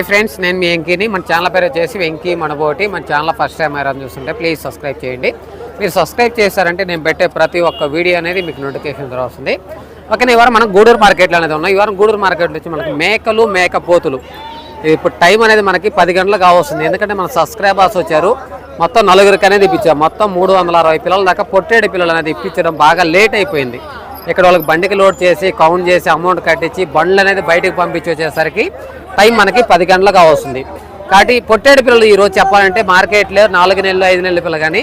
Hi friends నేను మీ వెంకీని. మన channel పేరు వచ్చేసి వెంకీ మనబోటి. మన ఛానల్ ఫస్ట్ టైం ఎవరైనా చూస్తుంటే ప్లీజ్ సబ్స్క్రైబ్ చేయండి. మీరు సబ్స్క్రైబ్ చేశారంటే నేను పెట్టే ప్రతి ఒక్క వీడియో అనేది మీకు నోటిఫికేషన్ ద్వారా వస్తుంది. ఓకే ఈ మనం గూడూరు మార్కెట్లో అనేది ఉన్నాం. ఈ వారం గూడూరు మార్కెట్లో వచ్చి మనకి మేకలు మేకపోతులు. ఇప్పుడు టైం అనేది మనకి పది గంటలకు కావస్తుంది. ఎందుకంటే మన సబ్స్క్రైబర్స్ వచ్చారు. మొత్తం నలుగురికి అనేది ఇప్పించాం మొత్తం మూడు వందల అరవై పిల్లల దాకా పొట్టేడు పిల్లలు అనేది ఇప్పించడం బాగా లేట్ అయిపోయింది. ఇక్కడ వాళ్ళకి బండికి లోడ్ చేసి కౌంట్ చేసి అమౌంట్ కట్టించి బండ్లు అనేది బయటకు పంపించి వచ్చేసరికి టైం మనకి పది గంటలకు వస్తుంది కాబట్టి పొట్టేడు పిల్లలు ఈరోజు చెప్పాలంటే మార్కెట్లో నాలుగు నెలలు ఐదు నెలల పిల్లలు కానీ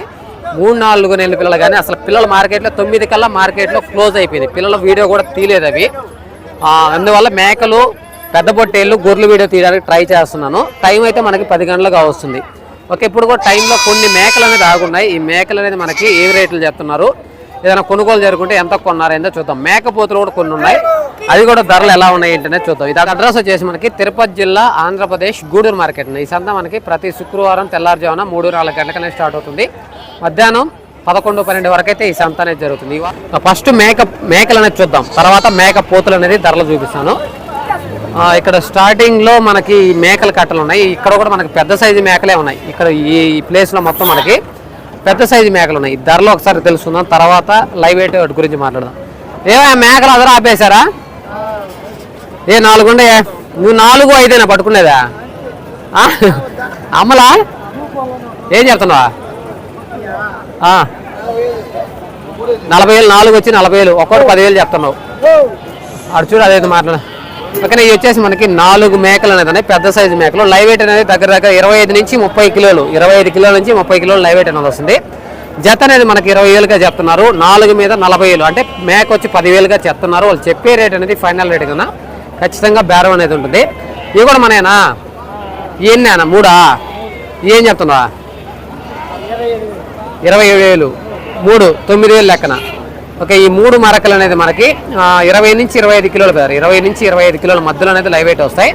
మూడు నాలుగు నెలల పిల్లలు కానీ అసలు పిల్లల మార్కెట్లో తొమ్మిది కల్లా మార్కెట్లో క్లోజ్ అయిపోయింది. పిల్లల వీడియో కూడా తీయలేదు అవి. అందువల్ల మేకలు పెద్ద పొట్టేళ్ళు గొర్రెలు వీడియో తీయడానికి ట్రై చేస్తున్నాను. టైం అయితే మనకి పది గంటలుగా వస్తుంది ఓకే ఇప్పుడు కూడా టైంలో కొన్ని మేకలు అనేది ఆగున్నాయి. ఈ మేకలు అనేది మనకి ఏ రేట్లు చెప్తున్నారు? ఏదైనా కొనుగోలు జరుగుంటే ఎంత కొన్నారేందో చూద్దాం. మేకపోతులు కూడా కొన్ని ఉన్నాయి. అది కూడా ధరలు ఎలా ఉన్నాయి ఏంటనే చూద్దాం. ఇది అడ్రస్ వచ్చేసి మనకి తిరుపతి జిల్లా ఆంధ్రప్రదేశ్ గూడూరు మార్కెట్. ఈ సంత మనకి ప్రతి శుక్రవారం తెల్లారుజామున మూడు నాలుగు గంటలకనే స్టార్ట్ అవుతుంది. మధ్యాహ్నం పదకొండు పన్నెండు వరకు అయితే ఈ సంత అనేది జరుగుతుంది. ఫస్ట్ మేక మేకలు అనేది చూద్దాం. తర్వాత మేక పోతులు అనేది ధరలు చూపిస్తాను. ఇక్కడ స్టార్టింగ్లో మనకి మేకలు మేకల కట్టలు ఉన్నాయి. ఇక్కడ కూడా మనకి పెద్ద సైజు మేకలే ఉన్నాయి. ఇక్కడ ఈ ప్లేస్లో మొత్తం మనకి పెద్ద సైజు మేకలు ఉన్నాయి. ధరలో ఒకసారి తెలుసుకుందాం. తర్వాత లైవ్ వెయిట్ వాటి గురించి మాట్లాడదాం. ఏమో మేకలు అదరా ఆపేశారా? ఏ నాలుగు ఉండే నువ్వు నాలుగు ఐదేనా పట్టుకునేదా? అమ్మలా? ఏం చెప్తున్నావా నలభై వేలు నాలుగు వచ్చి నలభై వేలు ఒక్కొక్కటి పదివేలు చెప్తున్నావు. అటు చూడు అదైతే మాట్లాడ. ఓకే ఇవి వచ్చేసి మనకి నాలుగు మేకలు అనేది ఉన్నాయి. పెద్ద సైజు మేకలు. లైవ్ వెయిట్ అనేది దగ్గర దగ్గర ఇరవై ఐదు నుంచి ముప్పై కిలోలు. ఇరవై ఐదు కిలోల నుంచి ముప్పై కిలోలు లైవ్ వెయిట్ అనేది వస్తుంది. జత అనేది మనకి ఇరవై వేలుగా చెప్తున్నారు. నాలుగు మీద నలభై వేలు అంటే మేక వచ్చి పదివేలుగా చెప్తున్నారు. వాళ్ళు చెప్పే రేట్ అనేది ఫైనల్ రేట్ కన్నా ఖచ్చితంగా బేరం అనేది ఉంటుంది. ఇవి కూడా మనేనా ఎన్ని మూడా? ఏం చెప్తున్నా ఇరవై ఏడు వేలు. మూడు తొమ్మిది వేలు లెక్కన. ఓకే ఈ మూడు మరకలు అనేది మనకి ఇరవై నుంచి ఇరవై ఐదు కిలోలు పెద్దారు ఇరవై నుంచి ఇరవై ఐదు కిలోల మధ్యలో అనేది లైవ్ వెయిట్ వస్తాయి.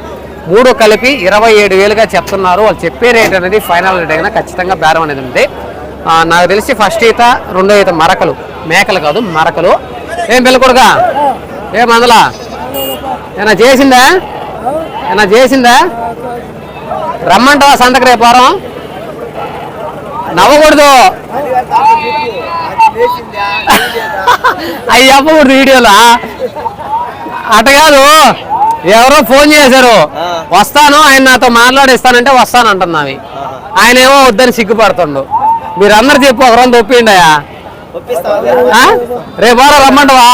మూడు కలిపి ఇరవై ఏడు వేలుగా చెప్తున్నారు. వాళ్ళు చెప్పే రేట్ అనేది ఫైనల్ రేట్ అయినా ఖచ్చితంగా బేరం అనేది ఉంది. నాకు తెలిసి ఫస్ట్ ఈత రెండో ఈత మరకలు మేకలు కాదు మరకలు. ఏం పిల్లకూడగా ఏం మందలా? ఏమైనా చేసిందా? ఏమైనా చేసిందా? రమ్మంటావా సంతకు రేపు వారం? నవ్వకూడదు. అవి చెప్పకూడదు వీడియోలో. అట కాదు ఎవరో ఫోన్ చేశారు. వస్తాను ఆయన నాతో మాట్లాడిస్తానంటే వస్తాను అంటున్నావి. ఆయన ఏమో వద్దని సిగ్గుపడుతుండు. మీరందరు చెప్పు ఒక రోజు ఒప్పిండయా రేపు వారం రమ్మంటావా?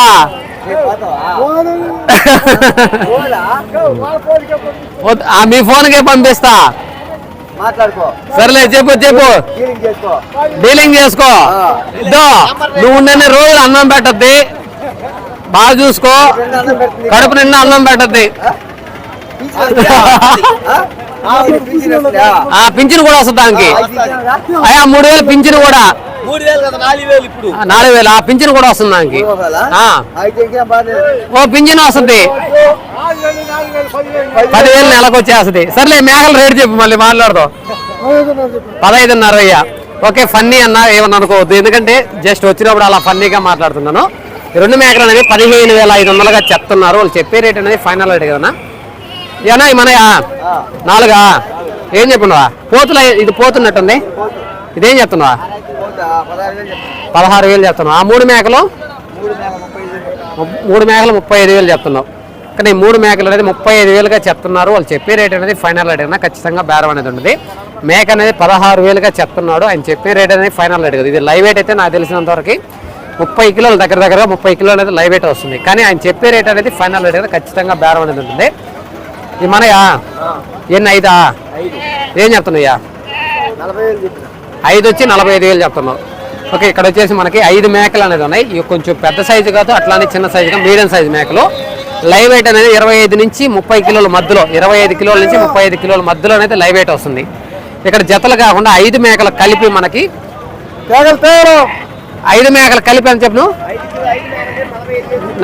మీ ఫోన్కే పంపిస్తా. సర్లే చెప్పు చెప్పు. డీలింగ్ చేసుకో. ఇద్దో నువ్వు ఉండని రోజులు అన్నం పెట్టద్ది. బాగా చూసుకో. కడుపు నిండా అన్నం పెట్టద్ది. పింఛన్ కూడా వస్తుంది దానికి. అయ్యా మూడు వేలు పింఛన్ కూడా. మూడు వేలు కదా నాలుగు వేలు ఇప్పుడు ఆ, నాలుగు వేలు ఆ పింఛన్ కూడా వస్తుంది దానికి. ఓ పింఛన్ వస్తుంది. పదివేలు నెలకు వచ్చేస్తుంది. సర్లే మేకల రేటు చెప్పు మళ్ళీ మాట్లాడదాం. పదహైదున్నర అయ్యా. ఓకే ఫన్నీ అన్న ఏమన్నా అనుకోవద్దు. ఎందుకంటే జస్ట్ వచ్చినప్పుడు అలా ఫన్నీగా మాట్లాడుతున్నాను. రెండు మేకలు అనేవి పదిహేను వేల ఐదు వందలుగా చెప్తున్నారు. వాళ్ళు చెప్పే రేట్ అనేది ఫైనల్ రేట్ కదా ఏనా మనయా నాలుగా? ఏం చెప్పున్నావా? పోతుల ఇది పోతున్నట్టుంది. ఇదేం చెప్తున్నావా? పదహారు వేలు చెప్తున్నావు. ఆ మూడు మేకలు? మూడు మేకలు ముప్పై ఐదు వేలు చెప్తున్నావు. కానీ ఈ మూడు మేకలు అనేది ముప్పై ఐదు వేలుగా చెప్తున్నారు. వాళ్ళు చెప్పే రేట్ అనేది ఫైనల్ రేట్ అయినా ఖచ్చితంగా బేరం అనేది ఉంటుంది మేక అనేది పదహారు వేలుగా చెప్తున్నాడు. ఆయన చెప్పే రేట్ అనేది ఫైనల్ రేట్ కదా. ఇది లైవ్ వెయిట్ అయితే నాకు తెలిసినంత వరకు ముప్పై కిలోలు దగ్గర దగ్గర ముప్పై కిలోలు అనేది లైవ్ వెయిట్ వస్తుంది. కానీ ఆయన చెప్పే రేట్ అనేది ఫైనల్ రేట్ అయితే ఖచ్చితంగా బేరం అనేది ఉంటుంది. ఇది మనయా? ఎన్ని ఐదా. ఏం చెప్తున్నాయ్యా? ఐదు వచ్చి నలభై ఐదు వేలు చెప్తున్నావు. ఓకే ఇక్కడ వచ్చేసి మనకి ఐదు మేకలు అనేది ఉన్నాయి. ఇవి కొంచెం పెద్ద సైజు కాదు అట్లానే చిన్న సైజుగా మీడియం సైజు మేకలు. లైవ్ వెయిట్ అనేది ఇరవై ఐదు నుంచి ముప్పై కిలోల మధ్యలో ఇరవై ఐదు కిలోల నుంచి ముప్పై ఐదు కిలోల మధ్యలో అనేది లైవ్ వెయిట్ వస్తుంది. ఇక్కడ జతలు కాకుండా ఐదు మేకలు కలిపి మనకి ఐదు మేకలు కలిపి అని చెప్పను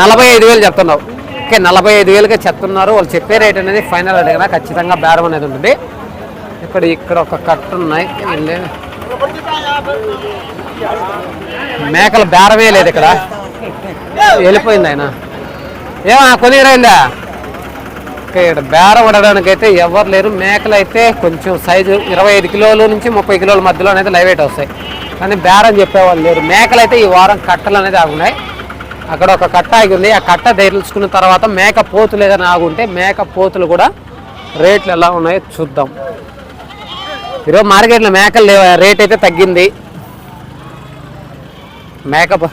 నలభై ఐదు వేలు చెప్తున్నావు. ఓకే నలభై ఐదు వేలుగా చెప్తున్నారు. వాళ్ళు చెప్పే రేట్ అనేది ఫైనల్ అడిగినా ఖచ్చితంగా బేరం అనేది ఉంటుంది. ఇక్కడ ఇక్కడ ఒక కట్టు ఉన్నాయి. మేకలు బేరమే లేదు ఇక్కడ. వెళ్ళిపోయింది ఆయన. ఏమా కొనిరైందా ఓకే ఇక్కడ బేరం ఉండడానికి అయితే ఎవరు లేరు. మేకలు అయితే కొంచెం సైజు ఇరవై ఐదు కిలోల నుంచి ముప్పై కిలోల మధ్యలో అనేది లైవ్ వెయిట్ వస్తాయి. కానీ బేరం చెప్పేవాళ్ళు లేరు. మేకలు అయితే ఈ వారం కట్టలు అనేది ఆగున్నాయి. అక్కడ ఒక కట్ట ఆగి ఉంది ఆ కట్ట తెలుసుకున్న తర్వాత మేక పోతులు ఏదైనా ఆగుంటే మేక పోతులు కూడా రేట్లు ఎలా ఉన్నాయో చూద్దాం. ఈరోజు మార్కెట్లో మేకలు లేవు? రేట్ అయితే తగ్గింది. మేకప్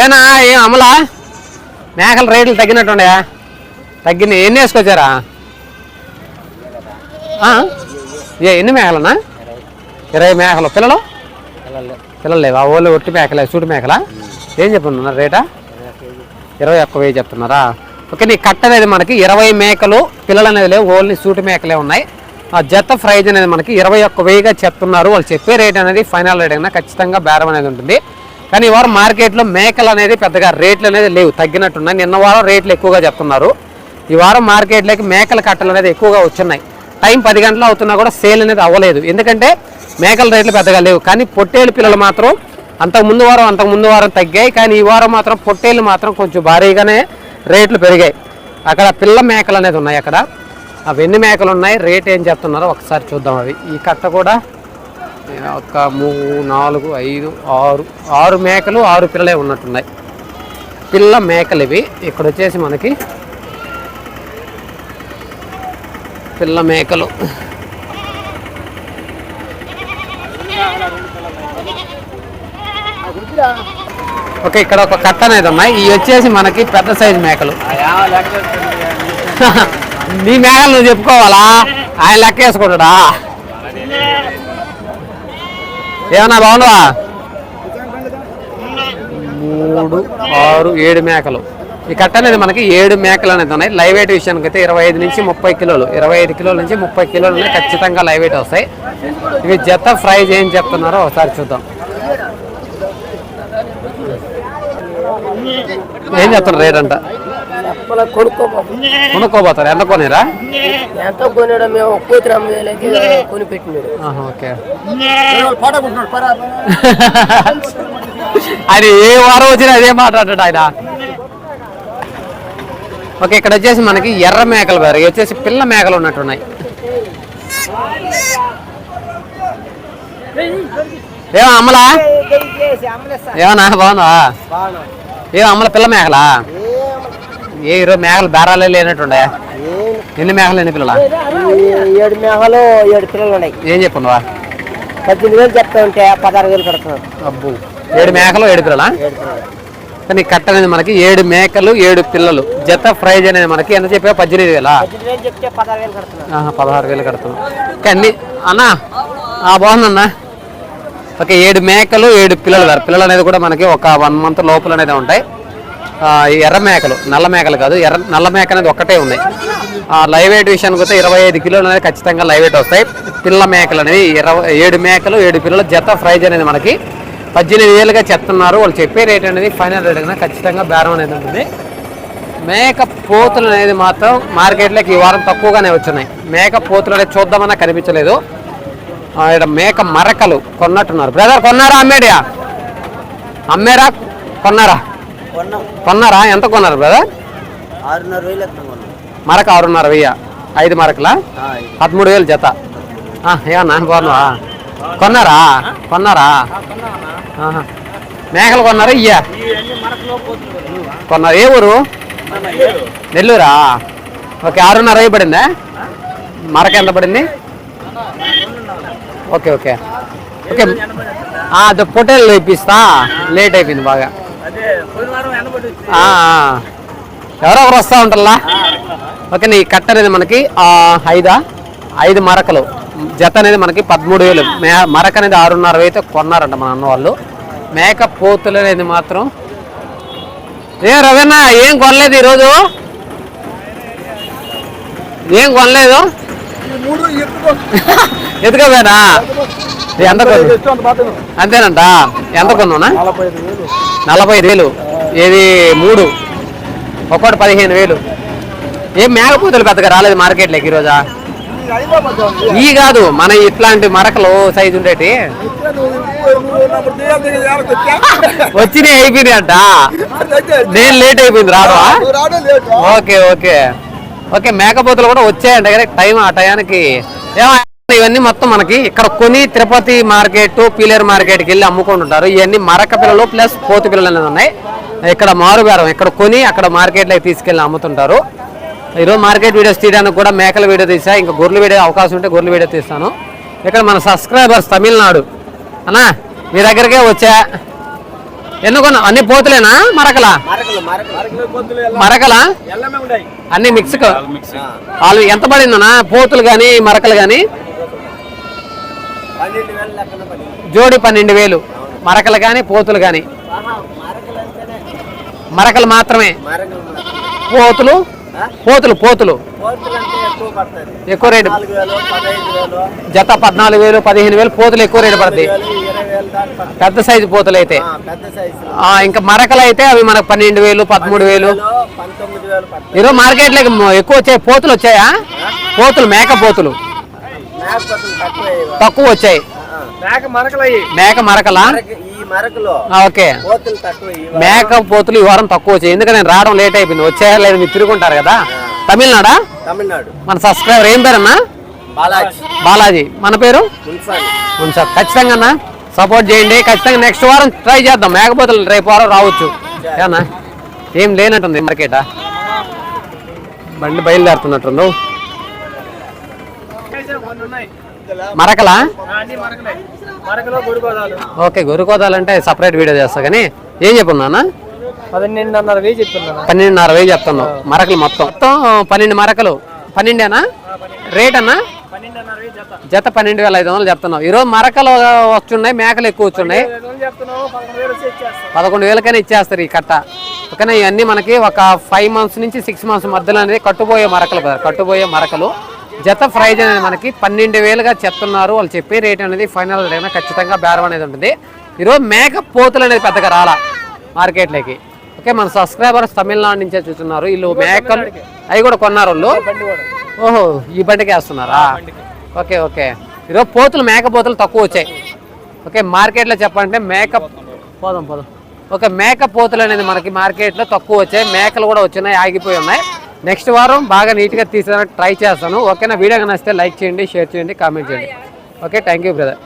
ఏనా? ఏం అమలా? మేకల రేట్లు తగ్గినట్టుండయా తగ్గింది. ఎన్ని వేసుకొచ్చారా? ఏ ఎన్ని మేకలన్నా? ఇరవై మేకలు. పిల్లలు? పిల్లలు లేవా? ఓళ్ళు ఒట్టి మేకలే సూటి మేకలా? ఏం చెప్తున్నారు? రేటా? ఇరవై ఒక్క వెయ్యి చెప్తున్నారా? ఓకే నీ కట్ట అనేది మనకి ఇరవై మేకలు పిల్లలు అనేది లేవు ఓన్లీ సూటి మేకలే ఉన్నాయి. ఆ జత ప్రైజ్ అనేది మనకి ఇరవై ఒక్క వెయ్యిగా చెప్తున్నారు. వాళ్ళు చెప్పే రేట్ అనేది ఫైనల్ రేట్ అయినా ఖచ్చితంగా బేరం అనేది ఉంటుంది. కానీ ఈ వారం మార్కెట్లో మేకలు అనేది పెద్దగా రేట్లు అనేది లేవు తగ్గినట్టున్నాయి. నిన్న వారం రేట్లు ఎక్కువగా చెప్తున్నారు. ఈ వారం మార్కెట్లోకి మేకల కట్టలు అనేది ఎక్కువగా వచ్చున్నాయి టైం పది గంటలు అవుతున్నా కూడా సేల్ అనేది అవ్వలేదు. ఎందుకంటే మేకల రేట్లు పెద్దగా లేవు. కానీ పొట్టేలు పిల్లలు మాత్రం అంతకు ముందు వారం అంతకు ముందు వారం తగ్గాయి. కానీ ఈ వారం మాత్రం పొట్టేలు మాత్రం కొంచెం భారీగానే రేట్లు పెరిగాయి. అక్కడ పిల్ల మేకలు అనేది ఉన్నాయి అక్కడ. అవి ఎన్ని మేకలు ఉన్నాయి? రేట్ ఏం చెప్తున్నారో ఒకసారి చూద్దాం అవి. ఈ కట్ట కూడా ఒక మూడు నాలుగు ఐదు ఆరు ఆరు మేకలు ఆరు పిల్లలే ఉన్నట్టున్నాయి. పిల్ల మేకలు ఇవి. ఇక్కడ వచ్చేసి మనకి పిల్ల మేకలు. ఓకే ఇక్కడ ఒక కట్ట అనేది ఉన్నాయి. ఇవి వచ్చేసి మనకి పెద్ద సైజు మేకలు. నీ మేకలు నువ్వు చెప్పుకోవాలా? ఆయన లెక్క వేసుకుంటాడా? ఏమన్నా బాగున్నావా మూడు ఆరు ఏడు మేకలు. ఈ కట్ట అనేది మనకి ఏడు మేకలు అనేది ఉన్నాయి. లైవ్ వెయిట్ విషయానికి అయితే ఇరవై ఐదు నుంచి ముప్పై కిలోలు. ఇరవై ఐదు కిలోల నుంచి ముప్పై కిలోలు ఖచ్చితంగా లైవ్ వెయిట్ వస్తాయి. ఇవి జత ప్రైజ్ ఏం చెప్తున్నారో ఒకసారి చూద్దాం. ఏం చెప్తున్నారు రేట్ అంట కొనుక్కోపోతారు ఎంత కొనేరా? ఎంత కొనాడు? మేము కూతురు అమ్మేలకి కొని పెట్టినాడు ఆహా, ఓకే. ఆయన ఏ వారం వచ్చినా అదే మాట్లాడాడు ఆయన. ఓకే ఇక్కడ వచ్చేసి మనకి ఎర్ర మేకలు వేరు వచ్చేసి పిల్ల మేకలు ఉన్నట్టున్నాయి. ఏమో అమ్మలా ఏమన్నా? బాగుందా ఏం అమ్మల పిల్ల మేకలా? ఏ ఈరోజు మేకలు బేరాలే లేనట్టుండే. ఎన్ని మేకలు ఎన్ని పిల్లలా? ఏడు మేఘాలు ఏడు పిల్లలు ఉన్నాయి. ఏం చెప్పున్నావా? పద్దెనిమిది వేలు చెప్తా ఉంటే పదహారు వేలు కడుతున్నాడు అబ్బు. ఏడు మేకలు ఏడు పిల్లలా? ఏడు పిల్లలు. కానీ కట్ట అనేది మనకి ఏడు మేకలు ఏడు పిల్లలు. జత ప్రైజ్ అనేది మనకి ఎంత చెప్పా పద్దెనిమిది వేలా? పదహారు వేలు కడుతున్నాం. కానీ అన్నా ఆ, బాగుందన్నా. ఓకే ఏడు మేకలు ఏడు పిల్లలు వేరు పిల్లలు అనేది కూడా మనకి ఒక వన్ మంత్ లోపల అనేది ఉంటాయి. ఎర్ర మేకలు నల్ల మేకలు కాదు ఎర్ర నల్ల మేక అనేది ఒక్కటే ఉన్నాయి. ఆ, లైవ్ వెయిట్ విషయానికి వస్తే ఇరవై ఐదు కిలోలు అనేది ఖచ్చితంగా లైవ్ వెయిట్ వస్తాయి. పిల్ల మేకలు అనేవి ఇరవై ఏడు మేకలు ఏడు పిల్లలు జత ప్రైజ్ అనేది మనకి పద్దెనిమిది వేలుగా చెప్తున్నారు. వాళ్ళు చెప్పే రేట్ అనేది ఫైనల్ రేట్ అనేది ఖచ్చితంగా బేరం అనేది ఉంటుంది. మేక పోతులు అనేది మాత్రం మార్కెట్లోకి ఈ వారం తక్కువగానే వచ్చినాయి. మేక పోతులు అనేది చూద్దామన్నా కనిపించలేదు. ఆ, ఇక్కడ మేక మరకలు కొన్నట్టున్నారు. బ్రదర్ కొన్నారా అమ్మేడియా? అమ్మేరా? కొన్నారా? కొన్నాం. కొన్నారా? ఎంత కొన్నారు బ్రదర్ కొన్నాం. మరక ఆరున్నర వెయ్యి ఐదు మరకలా? పదమూడు వేలు జత. ఏమన్నా బాగున్నావా? కొన్నారా? కొన్నారా. మేకలు కొన్నారా ఇయ్యా? కొన్నారు? ఏ ఊరు? నెల్లూరా? ఓకే ఆరున్నర పడిందా మరక ఎంత పడింది? Okay okay. ఓకే. అదే పొటేలు ఇప్పిస్తా లేట్ అయిపోయింది బాగా. ఎవరో ఒకరు వస్తూ ఉంటారా ఓకే నీ కట్ట అనేది మనకి ఐదా? ఐదు మరకలు. జత అనేది మనకి పదమూడు వేలు. మే మరక అనేది ఆరున్నర అయితే కొన్నారంట మన అన్న వాళ్ళు. మేక పోతులు అనేది మాత్రం. ఏ రవీణ ఏం కొనలేదు ఈరోజు? ఏం కొనలేదు? ఎదుగవేనా ఎంత అంతేనంట. ఎంత కొన్నావునా? నలభై ఐదు వేలు. ఏది మూడు? ఒక్కోటి పదిహేను వేలు. ఏం మేకపోతులు పెద్దగా రాలేదు మార్కెట్లోకి ఈరోజా? ఈ కాదు మన ఇట్లాంటి మరకలు సైజు ఉండేటి. వచ్చినాయి అయిపోయినాయంట అంట. నేను లేట్ అయిపోయింది రావా? Okay okay. ఓకే మేకపోతులు కూడా వచ్చాయంట కదా టైం ఆ టయానికి. ఇవన్నీ మొత్తం మనకి ఇక్కడ కొని తిరుపతి మార్కెట్ పీలేరు మార్కెట్కి వెళ్ళి అమ్ముకుంటుంటారు. ఇవన్నీ మరక పిల్లలు ప్లస్ కోతి పిల్లలు ఉన్నాయి. ఇక్కడ మారుబేరం ఇక్కడ కొని అక్కడ మార్కెట్లోకి తీసుకెళ్ళి అమ్ముతుంటారు. ఈరోజు మార్కెట్ వీడియోస్ తీయడానికి కూడా మేకల వీడియో తీసా. ఇంకా గొర్రెల వీడియో అవకాశం ఉంటే గొర్రెల వీడియో తీస్తాను. ఇక్కడ మన సబ్స్క్రైబర్స్ తమిళనాడు. అన్నా మీ దగ్గరకే వచ్చా. ఎన్నుకున్నా అన్ని పోతులేనా? మరకలా? మరకలా అన్ని మిక్స్ వాళ్ళు ఎంత పడిందన్నా పోతులు కానీ మరకలు కానీ జోడి పన్నెండు వేలు. మరకలు కానీ పోతులు కానీ మరకలు మాత్రమే. పోతులు? పోతులు పోతులు. ఎక్కువ రేటు. జత పద్నాలుగు వేలు పదిహేను వేలు పోతులు ఎక్కువ రేటు పడతాయి. పెద్ద సైజు పోతులు అయితే. ఆ, ఇంకా మరకలు అయితే అవి మనకు పన్నెండు వేలు పదమూడు వేలు. ఈరోజు మార్కెట్లోకి ఎక్కువ వచ్చాయి పోతులు వచ్చాయా? పోతులు మేక పోతులు. తక్కువ వచ్చాయి. మేక మరకలా ఓకే. పోతులు తక్కువ మేక పోతులు ఈ వారం తక్కువ వచ్చాయి. ఎందుకంటే నేను రావడం లేట్ అయిపోయింది. వచ్చాయా లేదు మీరు తిరుగుంటారు కదా? తమిళనాడా? తమిళనాడు. మన సబ్స్క్రైబర్ ఏం పేరన్నా? బాలాజీ. బాలాజీ. మన పేరు? ఖచ్చితంగా అన్న సపోర్ట్ చేయండి. ఖచ్చితంగా నెక్స్ట్ వారం ట్రై చేద్దాం. మేకపోతులు రేపు వారం రావచ్చు. ఏనా ఏం లేనట్టుంది మార్కెటా బండి బయలుదేరుతున్నట్టుంది. మరకలా. ఓకే గొరుకోదాలంటే సపరేట్ వీడియో చేస్తా కానీ ఏం చెప్పున్నా పన్నెండున్నర వెయ్యి చెప్తున్నాను. పన్నెండున్నర వేలు చెప్తున్నావు మరకలు మొత్తం. మొత్తం పన్నెండు మరకలు. పన్నెండేనా? రేట్ అన్నా వెయ్యి జత. పన్నెండు వేల ఐదు వందలు చెప్తున్నావు. ఈరోజు మరకలు వస్తున్నాయి మేకలు ఎక్కువ వచ్చున్నాయి పదకొండు వేలకైనా ఇచ్చేస్తారు ఈ కట్ట. ఓకేనా? ఇవన్నీ మనకి ఒక ఫైవ్ మంత్స్ నుంచి సిక్స్ మంత్స్ మధ్యలో అనేది కట్టుబోయే మరకలు కదా కట్టుబోయే మరకలు. జత ప్రైజ్ అనేది మనకి పన్నెండు వేలుగా చెప్తున్నారు వాళ్ళు చెప్పే రేట్ అనేది ఫైనల్ రేట్ ఖచ్చితంగా బేరం అనేది ఉంటుంది. ఈరోజు మేక పోతులు అనేది పెద్దగా రాలా మార్కెట్లోకి. ఓకే మన సబ్స్క్రైబర్స్ తమిళనాడు నుంచే చూస్తున్నారు. వీళ్ళు మేకలు అవి కూడా కొన్నారు వాళ్ళు. ఓహో ఈ బండికి వేస్తున్నారా? Okay okay. ఈరోజు పోతులు మేక పోతులు తక్కువ వచ్చాయి. ఓకే మార్కెట్లో చెప్పాలంటే మేకప్ పోదాం పోదాం. ఓకే మేకప్ పోతులు అనేది మనకి మార్కెట్లో తక్కువ వచ్చాయి. మేకలు కూడా వచ్చినాయి ఆగిపోయి ఉన్నాయి. నెక్స్ట్ వారం బాగా నీట్గా తీసేదానికి ట్రై చేస్తాను. ఓకేనా? వీడియో నచ్చితే లైక్ చేయండి షేర్ చేయండి కామెంట్ చేయండి. Okay thank you brother.